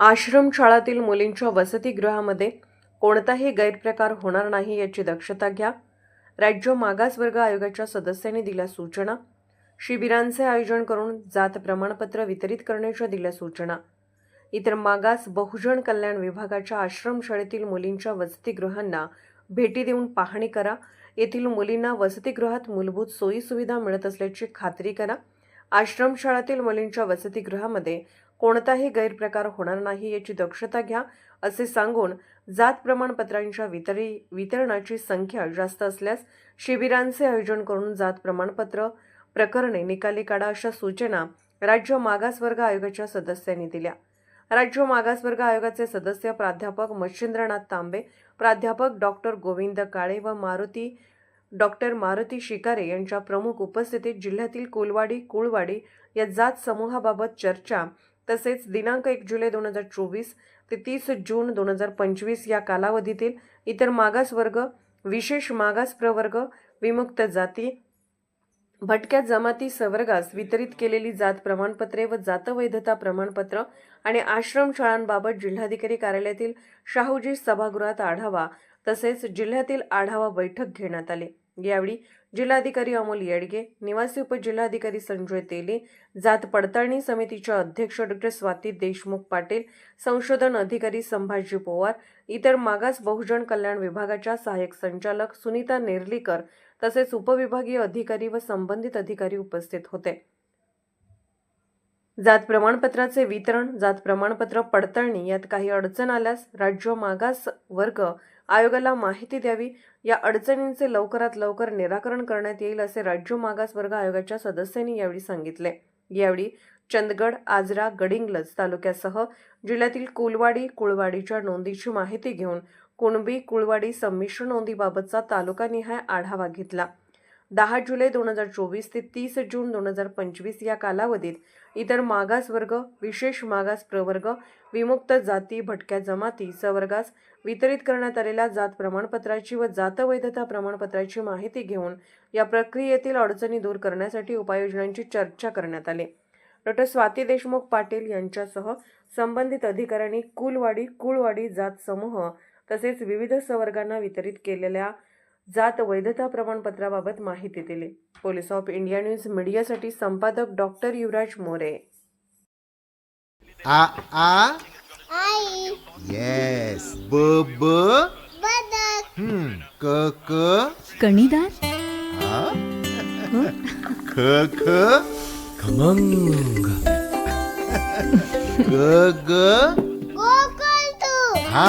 आश्रमशाळातील मुलींच्या वसतिगृहामध्ये कोणताही गैरप्रकार होणार नाही याची दक्षता घ्या. राज्य मागासवर्ग आयोगाच्या सदस्यांनी दिल्या सूचना. शिबिरांचे आयोजन करून जात प्रमाणपत्र वितरित करण्याच्या दिल्या सूचना. इतर मागास बहुजन कल्याण विभागाच्या आश्रमशाळेतील मुलींच्या वसतिगृहांना भेटी देऊन पाहणी करा. येथील मुलींना वसतिगृहात मूलभूत सोयीसुविधा मिळत असल्याची खात्री करा. आश्रमशाळातील मुलींच्या वसतिगृहामध्ये कोणताही गैरप्रकार होणार नाही याची दक्षता घ्या असे सांगून जात प्रमाणपत्रांच्या वितरी वितरणाची संख्या जास्त असल्यास शिबिरांचे आयोजन करून जात प्रमाणपत्र प्रकरणे निकाली काढा अशा सूचना राज्य मागासवर्ग आयोगाच्या सदस्यांनी दिल्या. राज्य मागासवर्ग आयोगाचे सदस्य प्राध्यापक मच्छिंद्रनाथ तांबे प्राध्यापक डॉक्टर गोविंद काळे व मारुती डॉक्टर मारुती शिकारे यांच्या प्रमुख उपस्थितीत जिल्ह्यातील कोलवाडी कुळवाडी या जात समूहाबाबत चर्चा तसेच दिनांक एक जुलै दोन हजार चोवीस ते तीस जून दोन हजार पंचवीस या कालावधीतील इतर मागास वर्ग विशेष मागास प्रवर्ग विमुक्त जाती भटक्या जमाती सवर्गास वितरित केलेली जात प्रमाणपत्रे व जातवैधता प्रमाणपत्र आणि आश्रमशाळांबाबत जिल्हाधिकारी कार्यालयातील शाहूजी सभागृहात आढावा तसेच जिल्ह्यातील आढावा बैठक घेण्यात आली. यावेळी जिल्हाधिकारी अमोल येडगे निवासी उपजिल्हाधिकारी संजय तेली जात पडताळणी समितीच्या अध्यक्ष डॉक्टर स्वाती देशमुख पाटील संशोधन अधिकारी संभाजी पोवार इतर मागास बहुजन कल्याण विभागाच्या सहाय्यक संचालक सुनीता नेर्लीकर तसेच उपविभागीय अधिकारी व संबंधित अधिकारी उपस्थित होते. जात प्रमाणपत्राचे वितरण जात प्रमाणपत्र पडताळणी यात काही अडचण आल्यास राज्य मागास वर्ग आयोगाला माहिती द्यावी. या अडचणींचे लवकरात लवकर निराकरण करण्यात येईल असे राज्य मागासवर्ग आयोगाच्या सदस्यांनी यावेळी सांगितले. यावेळी चंदगड आजरा गडिंगलज तालुक्यासह जिल्ह्यातील कुलवाडी कुळवाडीच्या नोंदीची माहिती घेऊन कुणबी कुळवाडी संमिश्र नोंदीबाबतचा तालुकानिहाय आढावा घेतला. दहा जुलै दोन हजार चोवीस ते तीस जून दोन हजार पंचवीस या कालावधीत इतर मागास वर्ग विशेष मागास प्रवर्ग विमुक्त जाती भटक्या जमाती सवर्गास वितरित करण्यात आलेल्या जात प्रमाणपत्राची व जातवैधता प्रमाणपत्राची माहिती घेऊन या प्रक्रियेतील अडचणी दूर करण्यासाठी उपाययोजनांची चर्चा करण्यात आली. डॉक्टर स्वाती देशमुख पाटील यांच्यासह संबंधित अधिकाऱ्यांनी कुलवाडी कुळवाडी जात समूह तसेच विविध संवर्गांना वितरित केलेल्या जात वैधता प्रमाणपत्राबाबत माहिती दिली. पोलीस ऑफ इंडिया न्यूज मीडियासाठी संपादक डॉक्टर युवराज मोरे. आ आ? आई. येस ब ब? बदक. हम्म. क क? कणीदार आ? ख ख? खमंग. ग ग? गोकुळ तू. हा.